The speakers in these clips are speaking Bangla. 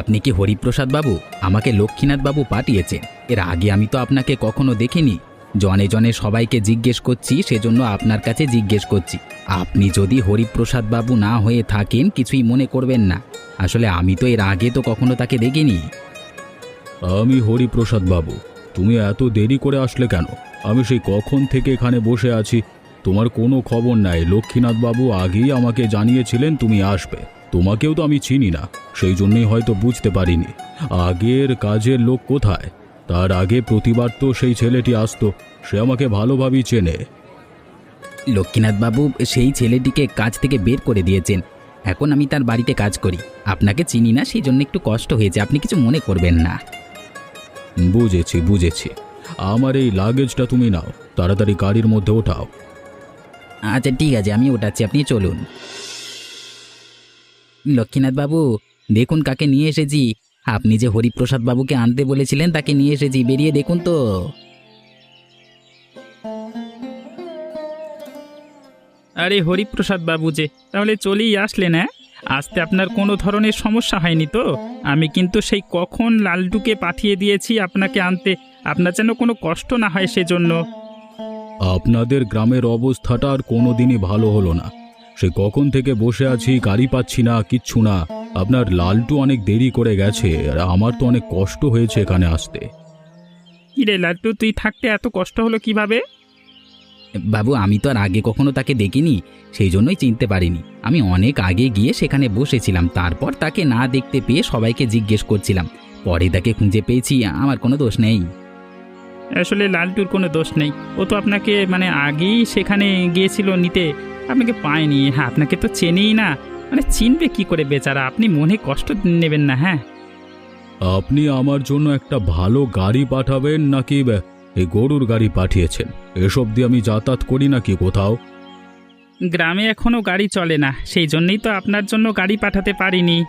আপনি কি হরিপ্রসাদ বাবু? আমাকে লক্ষ্মীনাথ বাবু পাঠিয়েছেন। এর আগে আমি তো আপনাকে কখনো দেখিনি। জনে জনে সবাইকে জিজ্ঞেস করছি, সেজন্য আপনার কাছে জিজ্ঞেস করছি। আপনি যদি হরিপ্রসাদ বাবু না হয়ে থাকেন, কিছুই মনে করবেন না। আসলে আমি তো এর আগে তো কখনো তাকে দেখিনি। আমি হরিপ্রসাদ বাবু। তুমি এত দেরি করে আসলে কেন? আমি সেই কখন থেকে এখানে বসে আছি। তোমার কোনো খবর নাই। লক্ষ্মীনাথ বাবু আগেই আমাকে জানিয়েছিলেন তুমি আসবে। তোমাকেও তো আমি চিনি না সেই জন্যই হয়তো বুঝতে পারিনি। আগের কাজের লোক কোথায়? তার আগে প্রতিবার তো সেই ছেলেটি আসতো সে আমাকে ভালোভাবেই চেনে। লক্ষ্মীনাথ বাবু সেই ছেলেটিকে কাজ থেকে বের করে দিয়েছেন। এখন আমি তার বাড়িতে কাজ করি। আপনাকে চিনি না সেই জন্য একটু কষ্ট হয়েছে। আপনি কিছু মনে করবেন না। বুঝেছি বুঝেছি। আমার এই লাগেজটা তুমি নাও। তাড়াতাড়ি গাড়ির মধ্যে ওঠাও। আচ্ছা ঠিক আছে আমি ওঠাচ্ছি। আপনি চলুন। লক্ষ্মীনাথ বাবু দেখুন কাকে নিয়ে এসেছি। আপনি যে হরিপ্রসাদ বাবুকে আনতে বলেছিলেন তাকে নিয়ে এসেছি। বেরিয়ে দেখুন তো। আরে হরিপ্রসাদ বাবু যে তাহলে চলেই আসলেন হ্যাঁ? আসতে আপনার কোনো ধরনের সমস্যা হয়নি তো? আমি কিন্তু সেই কখন লালটুকে পাঠিয়ে দিয়েছি আপনাকে আনতে। আপনার যেন কোনো কষ্ট না হয় সেজন্য। আপনাদের গ্রামের অবস্থাটা আর কোনোদিনই ভালো হলো না। সে কখন থেকে বসে আছি গাড়ি পাচ্ছি না কিচ্ছু না। আপনার লালটু অনেক দেরি করে গেছে আর আমার তো অনেক কষ্ট হয়েছে এখানে আসতে। কিরে লালটু তুই থাকতে এত কষ্ট হলো কীভাবে? বাবু আমি তো আর আগে কখনো তাকে দেখিনি সেই জন্যই চিনতে পারিনি। আমি অনেক আগে গিয়ে সেখানে বসেছিলাম তারপর তাকে না দেখতে পেয়ে সবাইকে জিজ্ঞেস করছিলাম। পরে তাকে খুঁজে পেয়েছি আমার কোনো দোষ নেই। আসলে লালটুর কোনো দোষ নেই। ও তো আপনাকে মানে আগেই সেখানে গিয়েছিল নিতে। আপনাকে পায়নি হ্যাঁ আপনাকে তো চেনেই না। মানে চিনবে কি করে বেচারা? আপনি মনে কষ্ট নেবেন না হ্যাঁ? আপনি আমার জন্য একটা ভালো গাড়ি পাঠাবেন নাকি এই গরুর গাড়ি পাঠিয়েছেন? এসব দিয়ে আমি যাতায়াত করি নাকি কোথাও? গ্রামে এখনও গাড়ি চলে না। সেই জন্যই তো আপনার জন্য গাড়ি পাঠাতে পারিনি।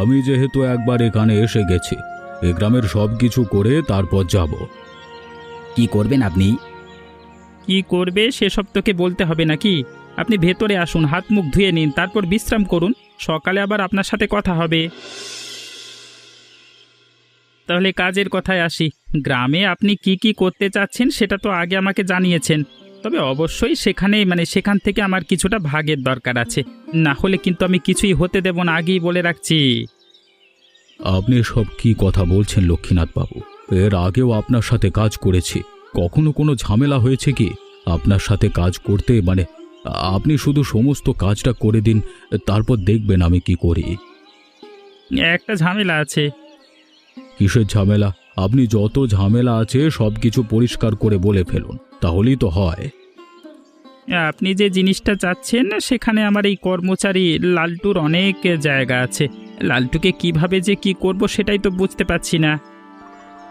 আমি যেহেতু একবার এখানে এসে গেছি এ গ্রামের সব কিছু করে তারপর যাব। কি করবেন আপনি? কি করবে সেসব তোকে বলতে হবে নাকি? আপনি ভেতরে আসুন, হাত মুখ ধুয়ে নিন, তারপর বিশ্রাম করুন, সকালে আবার আপনার সাথে কথা হবে। তাহলে কাজের কথায় আসি। গ্রামে আপনি কি কি করতে চাচ্ছেন সেটা তো আগে আমাকে জানিয়েছেন। তবে অবশ্যই সেখানে মানে সেখান থেকে আমার কিছুটা ভাগের দরকার আছে। না হলে কিন্তু আমি কিছুই হতে দেব না, আগেই বলে রাখছি। আপনি সব কি কথা বলছেন লক্ষ্মীনাথ বাবু এর আগেও আপনার সাথে কাজ করেছি। কখনো কোনো ঝামেলা হয়েছে কি? আপনার সাথে কাজ করতে মানে আপনি শুধু সমস্ত কাজটা করে দিন তারপর দেখবেন আমি কি করি। একটা ঝামেলা আছে। কিসের ঝামেলা? আপনি যত ঝামেলা আছে সব কিছু পরিষ্কার করে বলে ফেলুন তাহলেই তো হয়। আপনি যে জিনিসটা চাচ্ছেন সেখানে আমার এই কর্মচারী লালটুর অনেক জায়গা আছে। লালটুকে কীভাবে যে কি করব সেটাই তো বুঝতে পারছি না।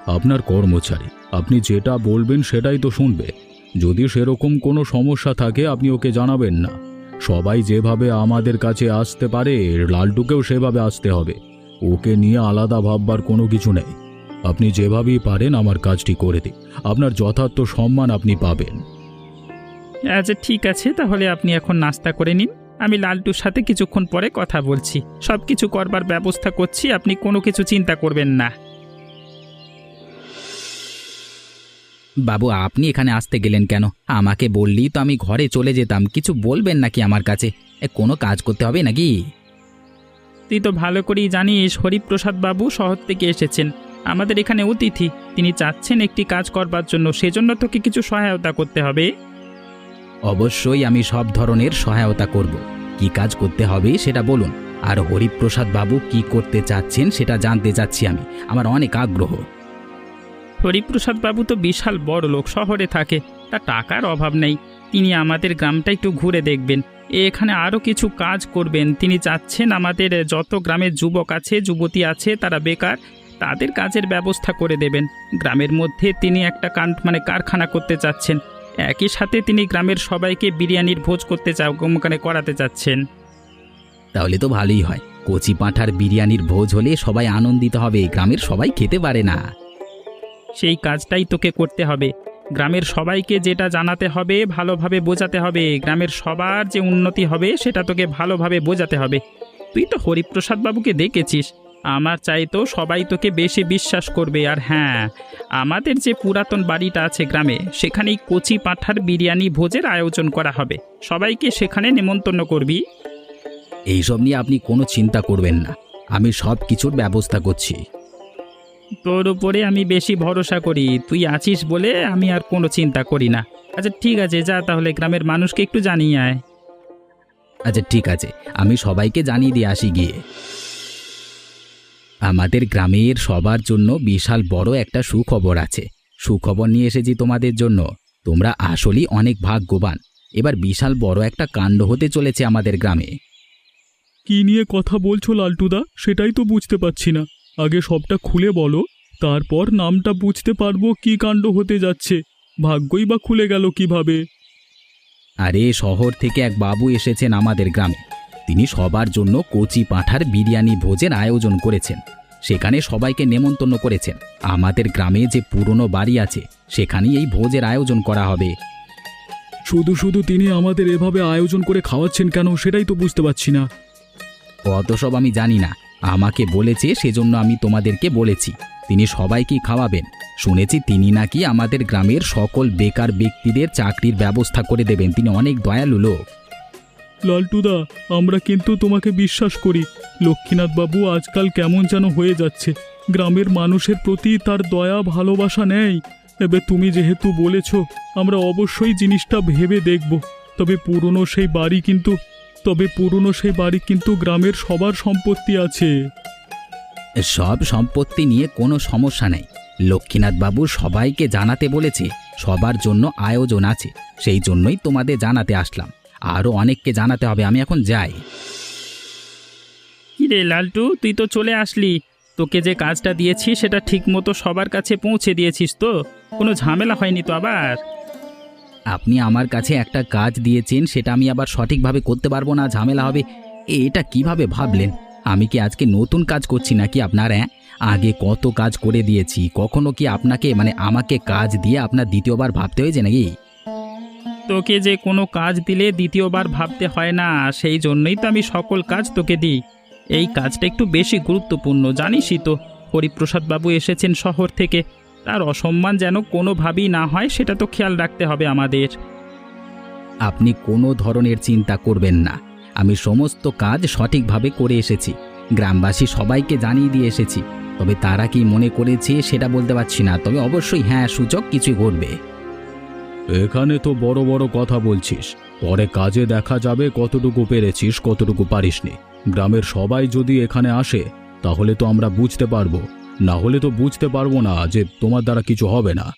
আপনার কর্মচারী। আপনি যেটা বলবেন সেটাই তো শুনবে। যদি সেরকম কোনো সমস্যা থাকে, আপনি ওকে জানাবেন না। সবাই যেভাবে আমাদের কাছে আসতে পারে, লালটুকেও সেভাবে আসতে হবে। ওকে নিয়ে আলাদা ভাববার কোনো কিছু নেই। আপনি যেভাবেই পারেন আমার কাজটি করে দিন। আপনার যথার্থ সম্মান আপনি পাবেন। আচ্ছা ঠিক আছে, তাহলে আপনি এখন নাস্তা করে নিন। আমি লালটুর সাথে কিছুক্ষণ পরে কথা বলছি। সব কিছু করবার ব্যবস্থা করছি, আপনি কোনো কিছু চিন্তা করবেন না। বাবু আপনি এখানে আসতে গেলেন কেন? আমাকে বললেই তো আমি ঘরে চলে যেতাম। কিছু বলবেন নাকি আমার কাছে? এ, কোনো কাজ করতে হবে নাকি? তুই তো ভালো করেই জানিস হরিপ্রসাদ বাবু শহর থেকে এসেছেন। আমাদের এখানে অতিথি তিনি চাচ্ছেন একটি কাজ করবার জন্য। সেজন্য তোকে কিছু সহায়তা করতে হবে। অবশ্যই আমি সব ধরনের সহায়তা করব। কি কাজ করতে হবে সেটা বলুন। আর হরিপ্রসাদ বাবু কি করতে চাচ্ছেন সেটা জানতে চাচ্ছি আমি। আমার অনেক আগ্রহ। হরিপ্রসাদ বাবু তো বিশাল বড় লোক, শহরে থাকে। তা টাকার অভাব নেই। তিনি আমাদের গ্রামটা একটু ঘুরে দেখবেন। এখানে আরও কিছু কাজ করবেন। তিনি চাচ্ছেন আমাদের যত গ্রামের যুবক আছে, যুবতী আছে, তারা বেকার, তাদের কাজের ব্যবস্থা করে দেবেন। গ্রামের মধ্যে তিনি একটা কান মানে কারখানা করতে চাচ্ছেন। একই সাথে তিনি গ্রামের সবাইকে বিরিয়ানির ভোজ করতে চা মানে করাতে চাচ্ছেন। তাহলে তো ভালোই হয়। কচি পাঁঠার বিরিয়ানির ভোজ হলে সবাই আনন্দিত হবে, গ্রামের সবাই খেতে পারে না। সেই কাজটাই তোকে করতে হবে। গ্রামের সবাইকে যেটা জানাতে হবে, ভালোভাবে বোঝাতে হবে। গ্রামের সবার যে উন্নতি হবে, সেটা তোকে ভালোভাবে বোঝাতে হবে। তুই তো হরিপ্রসাদ বাবুকে দেখেছিস। আমার চাইতেও সবাই তোকে বেশি বিশ্বাস করবে আর হ্যাঁ আমাদের যে পুরাতন বাড়িটা আছে গ্রামে, সেখানেই কচি পাঁঠার বিরিয়ানি ভোজের আয়োজন করা হবে। সবাইকে সেখানে নেমন্তন্ন করবি। এইসব নিয়ে আপনি কোনো চিন্তা করবেন না। আমি সব কিছুর ব্যবস্থা করছি। তোর উপরে আমি বেশি ভরসা করি। তুই আছিস বলে আমি আর কোনো চিন্তা করি না। আচ্ছা ঠিক আছে যা তাহলে গ্রামের মানুষকে একটু জানিয়ে আয়। আচ্ছা ঠিক আছে। আমি সবাইকে জানিয়ে দিয়ে আসি গিয়ে। আমাদের গ্রামের সবার জন্য বিশাল বড় একটা সুখবর আছে। সুখবর নিয়ে এসেছি তোমাদের জন্য। তোমরা আসলেই অনেক ভাগ্যবান। এবার বিশাল বড় একটা কাণ্ড হতে চলেছে আমাদের গ্রামে। কি নিয়ে কথা বলছো লালটুদা? সেটাই তো বুঝতে পারছি না। আগে সবটা খুলে বলো তারপর নামটা বুঝতে পারব কি কাণ্ড হতে যাচ্ছে। ভাগ্যই বা খুলে গেল কীভাবে? আরে শহর থেকে এক বাবু এসেছেন আমাদের গ্রামে। তিনি সবার জন্য কচি পাঁঠার বিরিয়ানি ভোজের আয়োজন করেছেন। সেখানে সবাইকে নেমন্তন্ন করেছেন। আমাদের গ্রামে যে পুরনো বাড়ি আছে সেখানেই এই ভোজের আয়োজন করা হবে। শুধু শুধু তিনি আমাদের এভাবে আয়োজন করে খাওয়াচ্ছেন কেন সেটাই তো বুঝতে পারছি না। অত সব আমি জানি না। আমাকে বলেছে সেজন্য আমি তোমাদেরকে বলেছি। তিনি সবাইকেই খাওয়াবেন। শুনেছি তিনি নাকি আমাদের গ্রামের সকল বেকার ব্যক্তিদের চাকরির ব্যবস্থা করে দেবেন। তিনি অনেক দয়ালু লোক। লালটুদা, আমরা কিন্তু তোমাকে বিশ্বাস করি। লক্ষ্মীনাথ বাবু আজকাল কেমন যেন হয়ে যাচ্ছে। গ্রামের মানুষের প্রতি তার দয়া, ভালোবাসা নেই। এবার তুমি যেহেতু বলেছ, আমরা অবশ্যই জিনিসটা ভেবে দেখব। তবে পুরনো সেই বাড়ি কিন্তু তবে পুরনো সেই বাড়ি কিন্তু গ্রামের সবার সম্পত্তি আছে। সব সম্পত্তি নিয়ে কোনো সমস্যা নেই। লক্ষ্মীনাথ বাবু সবাইকে জানাতে বলেছে সবার জন্য আয়োজন আছে সেই জন্যই তোমাদের জানাতে আসলাম। আরও অনেককে জানাতে হবে আমি এখন যাই। কি রে লালটু তুই তো চলে আসলি। তোকে যে কাজটা দিয়েছি সেটা ঠিকমতো সবার কাছে পৌঁছে দিয়েছিস তো? কোনো ঝামেলা হয়নি তো আবার? আপনি আমার কাছে একটা কাজ দিয়েছেন, সেটা আমি আবার সঠিকভাবে করতে পারব না, ঝামেলা হবে। এটা কীভাবে ভাবলেন? আমি কি আজকে নতুন কাজ করছি নাকি আপনার হ্যাঁ আগে কত কাজ করে দিয়েছি, কখনো কি আপনাকে মানে আমাকে কাজ দিয়ে আপনার দ্বিতীয়বার ভাবতে হয়েছে নাকি? তোকে যে কোনো কাজ দিলে দ্বিতীয়বার ভাবতে হয় না, সেই জন্যই তো আমি সকল কাজ তোকে দিই। এই কাজটা একটু বেশি গুরুত্বপূর্ণ, জানিসই তো। হরিপ্রসাদবাবু এসেছেন শহর থেকে। তার অসম্মান যেন কোনোভাবেই না হয় সেটা তো খেয়াল রাখতে হবে আমাদের। আপনি কোনো ধরনের চিন্তা করবেন না। আমি সমস্ত কাজ সঠিকভাবে করে এসেছি। গ্রামবাসী সবাইকে জানিয়ে দিয়ে এসেছি। তবে তারা কি মনে করেছে সেটা বলতে পারছি না। তবে অবশ্যই হ্যাঁ সূচক কিছু ঘটবে। এখানে তো বড় বড় কথা বলছিস। পরে কাজে দেখা যাবে কতটুকু পেরেছিস কতটুকু পারিসনি। গ্রামের সবাই যদি এখানে আসে তাহলে তো আমরা বুঝতে পারব। না হলে তো বুঝতে পারব না যে তোমার দ্বারা কিছু হবে না।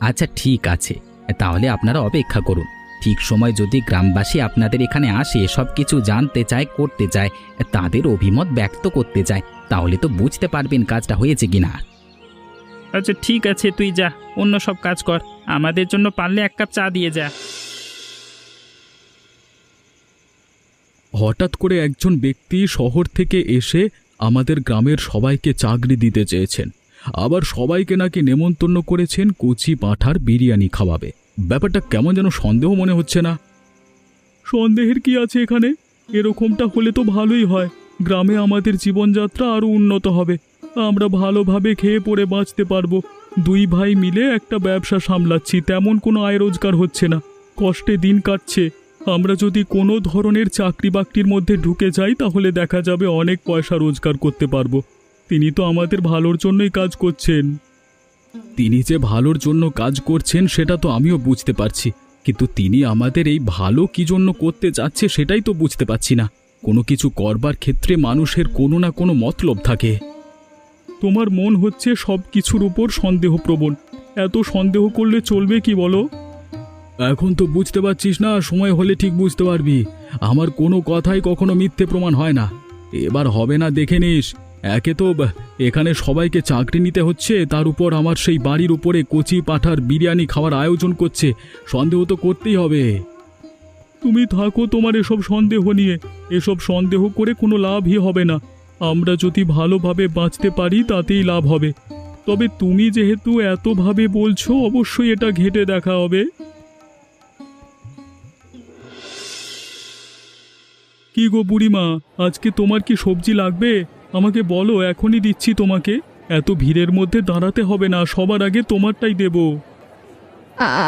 আচ্ছা ঠিক আছে। তাহলে আপনারা অপেক্ষা করুন। ঠিক সময় যদি গ্রামবাসী আপনাদের এখানে আসে সব কিছু জানতে চায় করতে চায় তাদের অভিমত ব্যক্ত করতে চায় তাহলে তো বুঝতে পারবেন কাজটা হয়েছে কিনা। আচ্ছা ঠিক আছে তুই যা অন্য সব কাজ কর। আমাদের জন্য পারলে এক কাপ চা দিয়ে যা। হঠাৎ করে একজন ব্যক্তি শহর থেকে এসে আমাদের গ্রামের সবাইকে চাকরি দিতে চেয়েছেন। আবার সবাইকে নাকি নেমন্তন্ন করেছেন কচি পাঁঠার বিরিয়ানি খাওয়াবে। ব্যাপারটা কেমন যেন সন্দেহ মনে হচ্ছে না। সন্দেহের কি আছে এখানে? এরকমটা হলে তো ভালোই হয়। গ্রামে আমাদের জীবনযাত্রা আরও উন্নত হবে। আমরা ভালোভাবে খেয়ে পড়ে বাঁচতে পারব। দুই ভাই মিলে একটা ব্যবসা সামলাচ্ছি, তেমন কোনো আয় রোজগার হচ্ছে না। কষ্টে দিন কাটছে। আমরা যদি কোনো ধরনের চাকরি বাকরির মধ্যে ঢুকে যাই তাহলে দেখা যাবে অনেক পয়সা রোজগার করতে পারব। তিনি তো আমাদের ভালোর জন্যই কাজ করছেন। তিনি যে ভালোর জন্য কাজ করছেন সেটা তো আমিও বুঝতে পারছি। কিন্তু তিনি আমাদের এই ভালো কি জন্য করতে যাচ্ছে সেটাই তো বুঝতে পারছি না। কোনো কিছু করবার ক্ষেত্রে মানুষের কোনো না কোনো মতলব থাকে। তোমার মন হচ্ছে সব কিছুর উপর সন্দেহপ্রবণ। এত সন্দেহ করলে চলবে কি বলো? এখন তো বুঝতে পারছিস না, সময় হলে ঠিক বুঝতে পারবি। আমার কোনো কথাই কখনো মিথ্যে প্রমাণ হয় না। এবার হবে না, দেখে নিস। একে তো এখানে সবাইকে চাকরি নিতে হচ্ছে, তার উপর আমার সেই বাড়ির উপরে কচি পাঠার বিরিয়ানি খাওয়ার আয়োজন করছে। সন্দেহ তো করতেই হবে। তুমি থাকো তোমার এসব সন্দেহ নিয়ে। এসব সন্দেহ করে কোনো লাভই হবে না। আমরা যদি ভালোভাবে বাঁচতে পারি, তাতেই লাভ হবে। তবে তুমি যেহেতু এতভাবে বলছো, অবশ্যই এটা ঘেটে দেখা হবে। কি গো বুড়িমা আজকে তোমার কি সবজি লাগবে? আমাকে বলো এখনই দিচ্ছি তোমাকে। এত ভিড়ের মধ্যে দাঁড়াতে হবে না সবার আগে তোমারটাই দেব।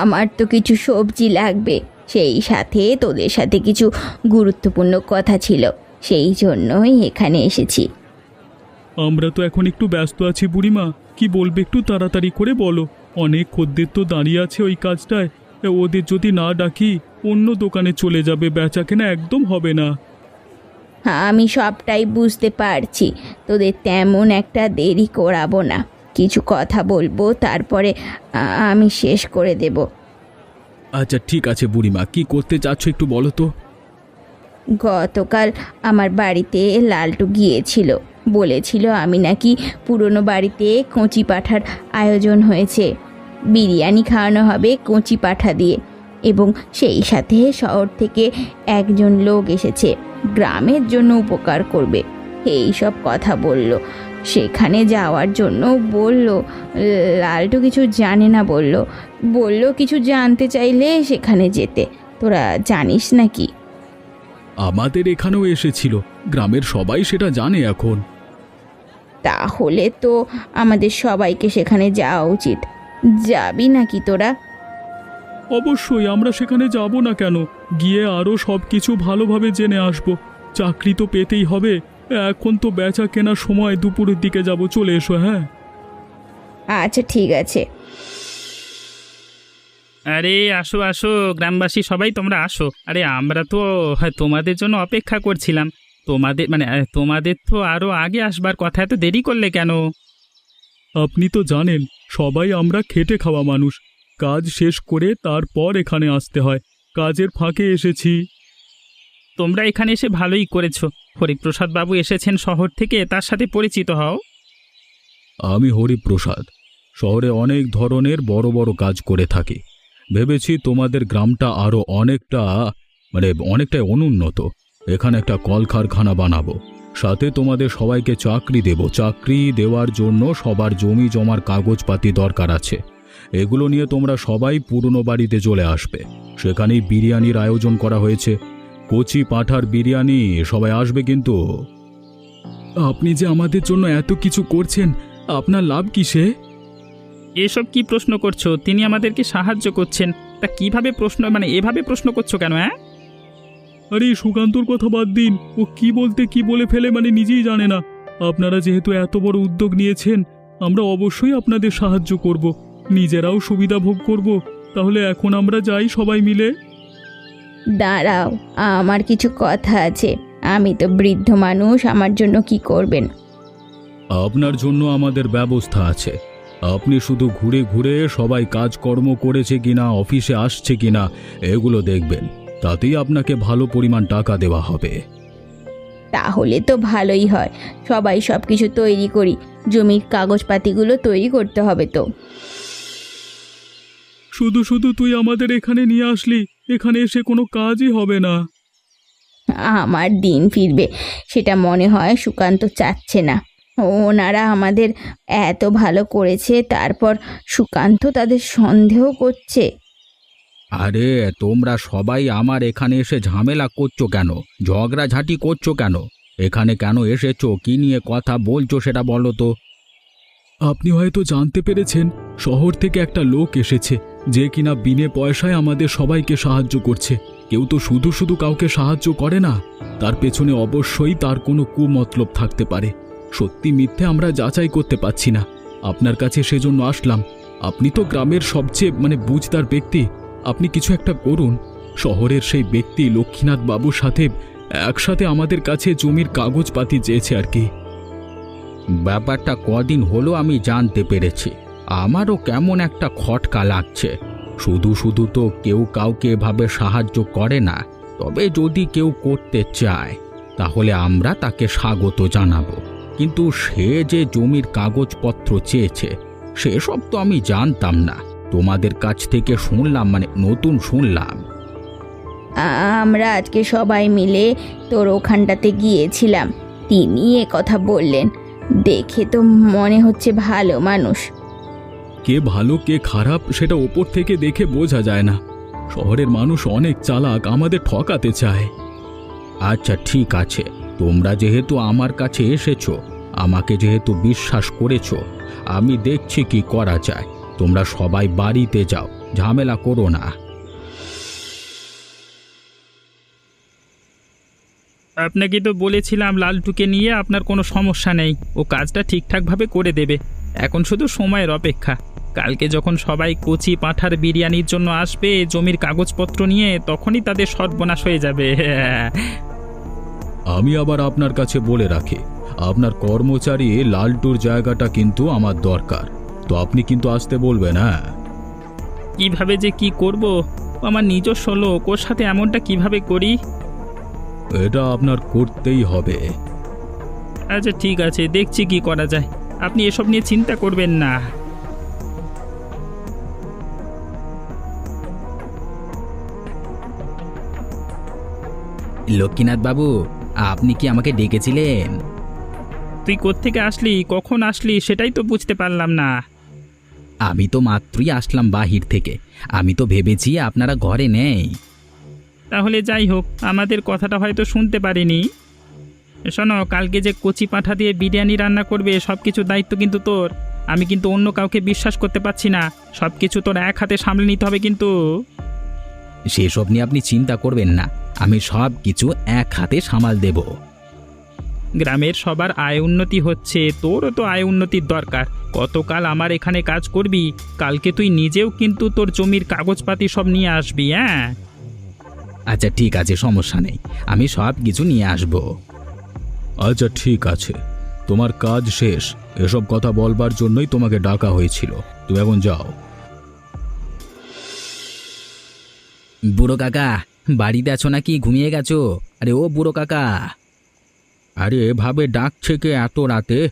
আমার তো কিছু সবজি লাগবে। সেই সাথে তোদের সাথে কিছু গুরুত্বপূর্ণ কথা ছিল সেই জন্যই এখানে এসেছি। আমরা তো এখন একটু ব্যস্ত আছি বুড়িমা কি বলবে একটু তাড়াতাড়ি করে বলো। অনেক খদ্দের তো দাঁড়িয়ে আছে ওই কাজটায়। ওদের যদি না ডাকি অন্য দোকানে চলে যাবে বেচা কেনা একদম হবে না। আমি সবটাই বুঝতে পারছি। তোদের তেমন একটা দেরি করাবো না। কিছু কথা বলব তারপরে আমি শেষ করে দেব। আচ্ছা ঠিক আছে বুড়িমা। কি করতে চাচ্ছ একটু বলো তো? গতকাল আমার বাড়িতে লালটু গিয়েছিল। বলেছিল আমি নাকি পুরনো বাড়িতে কচি পাঠার আয়োজন হয়েছে। বিরিয়ানি খাওয়ানো হবে কচি পাঠা দিয়ে। এবং সেই সাথে শহর থেকে একজন লোক এসেছে। গ্রামের জন্য উপকার করবে। এই সব কথা বলল। সেখানে যাওয়ার জন্য বলল লালটু কিছু জানে না বলল। বলল কিছু জানতে চাইলে সেখানে যেতে। তোরা জানিস নাকি? আমাদের এখানেও এসেছিল। গ্রামের সবাই সেটা জানে এখন। তাহলে তো আমাদের সবাইকে সেখানে যাওয়া উচিত। যাবি নাকি তোরা? অবশ্যই আমরা সেখানে যাব না কেন? গিয়ে আরও সব কিছু ভালোভাবে জেনে আসব। চাকরি তো পেতেই হবে। এখন তো বেচা কেনার সময় দুপুরের দিকে যাব। চলে এসো হ্যাঁ? আচ্ছা ঠিক আছে। আরে আসো আসো গ্রামবাসী সবাই তোমরা আসো। আরে আমরা তো হ্যাঁ, তোমাদের জন্য অপেক্ষা করছিলাম। তোমাদের মানে আহ, তোমাদের তো আরও আগে আসবার কথা এত দেরি করলে কেন? আপনি তো জানেন সবাই আমরা খেটে খাওয়া মানুষ। কাজ শেষ করে তারপর এখানে আসতে হয়। কাজের ফাঁকে এসেছি। তোমরা এখানে এসে ভালোই করেছ। হরিপ্রসাদ বাবু এসেছেন শহর থেকে তার সাথে পরিচিত হও। আমি হরিপ্রসাদ। শহরে অনেক ধরনের বড় বড় কাজ করে থাকি। ভেবেছি তোমাদের গ্রামটা আরও অনেকটা মানে অনেকটাই অনুন্নত। এখানে একটা কলকারখানা বানাবো। সাথে তোমাদের সবাইকে চাকরি দেব। চাকরি দেওয়ার জন্য সবার জমি জমার কাগজপাতি দরকার আছে। এগুলো নিয়ে তোমরা সবাই পুরনো বাড়িতে চলে আসবে। সেখানেই বিরিয়ানির আয়োজন করা হয়েছে। কচি পাঠার বিরিয়ানি সবাই আসবে কিন্তু। আপনি যে আমাদের জন্য এত কিছু করছেন আপনার লাভ কিসে এসব কি প্রশ্ন করছ? তিনি আমাদেরকে সাহায্য করছেন। তা কীভাবে প্রশ্ন মানে এভাবে প্রশ্ন করছ কেন হ্যাঁ আরে সুকান্তর কথা বাদ দিন। ও কি বলতে কি বলে ফেলে মানে নিজেই জানে না। আপনারা যেহেতু এত বড় উদ্যোগ নিয়েছেন আমরা অবশ্যই আপনাদের সাহায্য করব। নিজেরাও সুবিধা ভোগ করব তাহলে এখন আমরা যাই সবাই মিলে। দাঁড়াও আমার কিছু কথা আছে। আমি তো বৃদ্ধ মানুষ আমার জন্য কি করবেন? আপনার জন্য আমাদের ব্যবস্থা আছে। আপনি শুধু ঘুরে ঘুরে সবাই কাজকর্ম করেছে কিনা অফিসে আসছে কিনা এগুলো দেখবেন। তাতেই আপনাকে ভালো পরিমাণ টাকা দেওয়া হবে। তাহলে তো ভালোই হয়। সবাই সব কিছু তৈরি করি। জমির কাগজপাতিগুলো তৈরি করতে হবে তো। শুধু শুধু তুই আমাদের এখানে নিয়ে আসলি এখানে এসে কোনো কাজই হবে না। আমার দিন ফিরবে সেটা মনে হয় সুকান্ত চাচ্ছে না। ওনারা আমাদের এত ভালো করেছে তারপর সুকান্ত তাদের সন্দেহ করছে। আরে তোমরা সবাই আমার এখানে এসে ঝামেলা করছ কেন? ঝগড়াঝাঁটি করছ কেন? এখানে কেন এসেছ? কি নিয়ে কথা বলছো সেটা বলো তো। আপনি হয়তো জানতে পেরেছেন শহর থেকে একটা লোক এসেছে। যে কিনা বিনে পয়সায় আমাদের সবাইকে সাহায্য করছে। কেউ তো শুধু শুধু কাউকে সাহায্য করে না, তার পেছনে অবশ্যই তার কোনো কুমতলব থাকতে পারে। সত্যি মিথ্যে আমরা যাচাই করতে পারছি না। আপনার কাছে সেজন্য আসলাম। আপনি তো গ্রামের সবচেয়ে মানে বুঝদার ব্যক্তি। আপনি কিছু একটা করুন। শহরের সেই ব্যক্তি লক্ষ্মীনাথ বাবুর সাথে একসাথে আমাদের কাছে জমির কাগজপাতি চেয়েছে আর কি। ব্যাপারটা কদিন হলো আমি জানতে পেরেছি। আমারও কেমন একটা খটকা লাগছে। শুধু শুধু তো কেউ কাউকে এভাবে সাহায্য করে না, তবে যদি কেউ করতে চায়, তাহলে আমরা তাকে স্বাগত জানাব। কিন্তু সে যে জমির কাগজপত্র চেয়েছে, সেসব তো আমি জানতাম না। তোমাদের কাছ থেকে শুনলাম মানে নতুন শুনলাম। আমরা আজকে সবাই মিলে তোর ওখানটাতে গিয়েছিলাম। তিনি এ কথা বললেন। দেখে তো মনে হচ্ছে ভালো মানুষ। কে ভালো, কে খারাপ, সেটা ওপর থেকে দেখে বোঝা যায় না। শহরের মানুষ অনেক চালাক, আমাদের ঠকাতে চায়। আচ্ছা ঠিক আছে। তোমরা যেহেতু আমার কাছে এসেছ, আমাকে যেহেতু বিশ্বাস করেছ, আমি দেখছি কি করা যায়। তোমরা সবাই বাড়িতে যাও, ঝামেলা করো না। আপনাকে তো বলেছিলাম, লালটুকে নিয়ে আপনার কোনো সমস্যা নেই। ও কাজটা ঠিকঠাকভাবে করে দেবে। এখন শুধু সময়ের অপেক্ষা। কালকে যখন সবাই কচি পাঁঠার বিরিয়ানির জন্য আসবে জমির কাগজপত্র নিয়ে তখনই তাদের সর্বনাশ হয়ে যাবে। আমি আবার আপনার কাছে বলে রাখি আপনার কর্মচারী লালটুর জায়গাটা কিন্তু আমার দরকার। তো আপনি কিন্তু আসতে বলবেন হ্যাঁ? কীভাবে যে কি করব? আমার নিজস্ব লোক ওর সাথে এমনটা কীভাবে করি? এটা আপনার করতেই হবে। আচ্ছা ঠিক আছে দেখছি কি করা যায়। আপনি এসব নিয়ে চিন্তা করবেন না। লক্ষ্মীনাথ বাবু আপনি কি আমাকে ডেকেছিলেন? তুই কোত্থেকে আসলি কখন আসলি সেটাই তো বুঝতে পারলাম না। আমি তো মাত্রই আসলাম বাহির থেকে। আমি তো ভেবেছি আপনারা ঘরে নেই। তাহলে যাই হোক আমাদের কথাটা হয়তো শুনতে পারিনি। শোনো কালকে যে কচি পাঁঠা দিয়ে বিরিয়ানি রান্না করবে সব কিছুর দায়িত্ব কিন্তু তোর। আমি কিন্তু অন্য কাউকে বিশ্বাস করতে পারছি না। সব কিছু তোর এক হাতে সামলে নিতে হবে কিন্তু। সেসব নিয়ে আপনি চিন্তা করবেন না। আমি সব কিছু এক হাতে সামাল দেব। গ্রামের সবার আয় উন্নতি হচ্ছে তোরও তো আয় উন্নতির দরকার। কতকাল আমার এখানে কাজ করবি? কালকে তুই নিজেও কিন্তু তোর জমির কাগজপাতি সব নিয়ে আসবি হ্যাঁ? আচ্ছা ঠিক আছে সমস্যা নেই। আমি সব কিছু নিয়ে আসব। আচ্ছা ঠিক আছে। তোমার কাজ শেষ। এসব কথা বলবার জন্যই তোমাকে ডাকা হয়েছিল। তুমি এখন যাও। বুড়ো কাকা বাড়িতে আছো নাকি? ঘুমিয়ে গেছো? আরে ও বুড়ো কাকা। আরে এভাবে ডাকছে কে এত রাতে?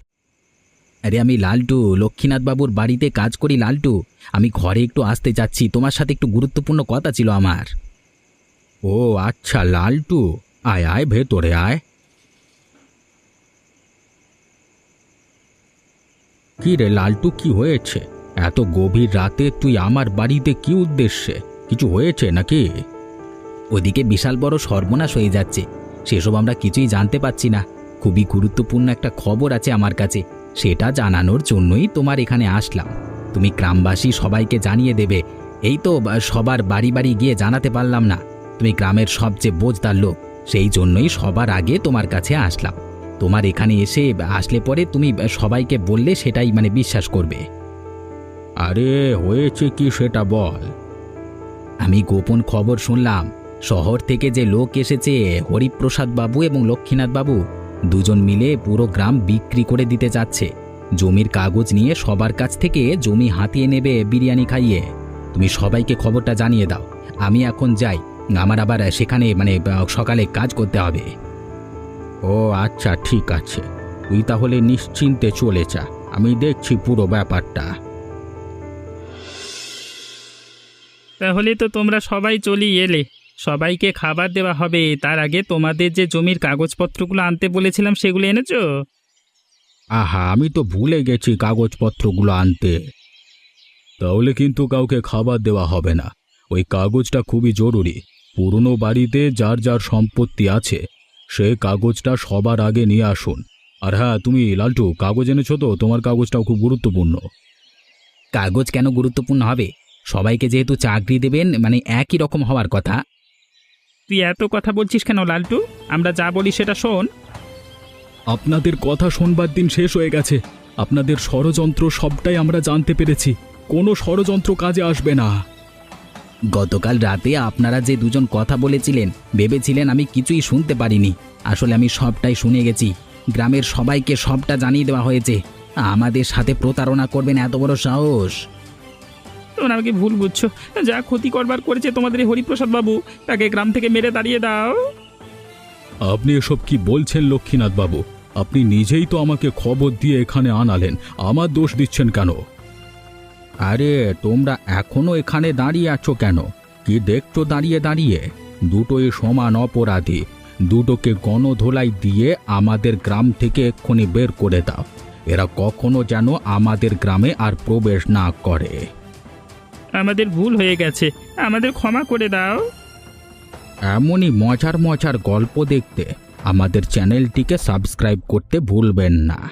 আরে আমি লালটু লক্ষ্মীনাথ বাবুর বাড়িতে কাজ করি লালটু। আমি ঘরে একটু আসতে যাচ্ছি তোমার সাথে একটু গুরুত্বপূর্ণ কথা ছিল আমার। ও আচ্ছা লালটু। আয় আয় ভেতরে আয়। কি রে লালটু, কি হয়েছে? এত গভীর রাতে তুই আমার বাড়িতে কি উদ্দেশ্যে? কিছু হয়েছে নাকি? ওদিকে বিশাল বড় সর্বনাশ হয়ে যাচ্ছে। সেসব আমরা কিছুই জানতে পাচ্ছি না। খুবই গুরুত্বপূর্ণ একটা খবর আছে আমার কাছে। সেটা জানানোর জন্যই তোমার এখানে আসলাম। তুমি গ্রামবাসী সবাইকে জানিয়ে দেবে। এই তো সবার বাড়ি বাড়ি গিয়ে জানাতে পারলাম না। তুমি গ্রামের সবচেয়ে বোঝদার লোক। সেই জন্যই সবার আগে তোমার কাছে আসলাম। তোমার এখানে এসে আসলে পরে তুমি সবাইকে বললে সেটাই মানে বিশ্বাস করবে। আরে হয়েছে কি সেটা বল। আমি গোপন খবর শুনলাম শহর থেকে যে লোক এসেছে হরিপ্রসাদ বাবু এবং লক্ষ্মীনাথ বাবু দুজন মিলে পুরো গ্রাম বিক্রি করে দিতে যাচ্ছে। জমির কাগজ নিয়ে সবার কাছ থেকে জমি হাতিয়ে নেবে বিরিয়ানি খাইয়ে। তুমি সবাইকে খবরটা জানিয়ে দাও আমি এখন যাই আমার আবার সেখানে মানে সকালে কাজ করতে হবে। ও আচ্ছা ঠিক আছে। তুই তাহলে নিশ্চিন্তে চলে যা। আমি দেখছি পুরো ব্যাপারটা। তাহলে তো তোমরা সবাই চলি এলে। সবাইকে খাবার দেওয়া হবে। তার আগে তোমাদের যে জমির কাগজপত্রগুলো আনতে বলেছিলাম সেগুলো এনেছো? আহা আমি তো ভুলে গেছি কাগজপত্রগুলো আনতে। তাহলে কিন্তু কাউকে খাবার দেওয়া হবে না। ওই কাগজটা খুবই জরুরি। পুরনো বাড়িতে যার যার সম্পত্তি আছে সে কাগজটা সবার আগে নিয়ে আসুন। আর হ্যাঁ তুমি লালটু কাগজ এনেছো তো তোমার কাগজটাও খুব গুরুত্বপূর্ণ। কাগজ কেন গুরুত্বপূর্ণ হবে? সবাইকে যেহেতু চাকরি দেবেন মানে একই রকম হওয়ার কথা। তুই এত কথা বলছিস কেন লালটু? আমরা যা বলি সেটা শোন। আপনাদের কথা শোনবার দিন শেষ হয়ে গেছে। আপনাদের ষড়যন্ত্র সবটাই আমরা জানতে পেরেছি। কোনো ষড়যন্ত্র কাজে আসবে না। গতকাল রাতে আপনারা যে দুজন কথা বলেছিলেন ভেবেছিলেন আমি কিছুই শুনতে পারিনি। আসলে আমি সবটাই শুনে গেছি। গ্রামের সবাইকে সবটা জানিয়ে দেওয়া হয়েছে। আমাদের সাথে প্রতারণা করবেন এত বড় সাহস। তোমরা আমাকে ভুল বুঝছ। যা ক্ষতি করবার করেছে তোমাদের এই হরিপ্রসাদ বাবু তাকে গ্রাম থেকে মেরে দাঁড়িয়ে দাও। আপনি এসব কি বলছেন লক্ষ্মীনাথ বাবু? আপনি নিজেই তো আমাকে খবর দিয়ে এখানে আনালেন। আমার দোষ দিচ্ছেন কেন? আরে তোমরা এখনও এখানে দাঁড়িয়ে আছো কেন? কি দেখছ দাঁড়িয়ে দাঁড়িয়ে? দুটোই সমান অপরাধী। দুটোকে গণধোলাই দিয়ে আমাদের গ্রাম থেকে এক্ষুনি বের করে দাও। এরা কখনো যেন আমাদের গ্রামে আর প্রবেশ না করে। আমাদের ভুল হয়ে গেছে। আমাদের ক্ষমা করে দাও। এমনই মজার মজার গল্প দেখতে। আমাদের চ্যানেলটিকে সাবস্ক্রাইব করতে ভুলবেন না।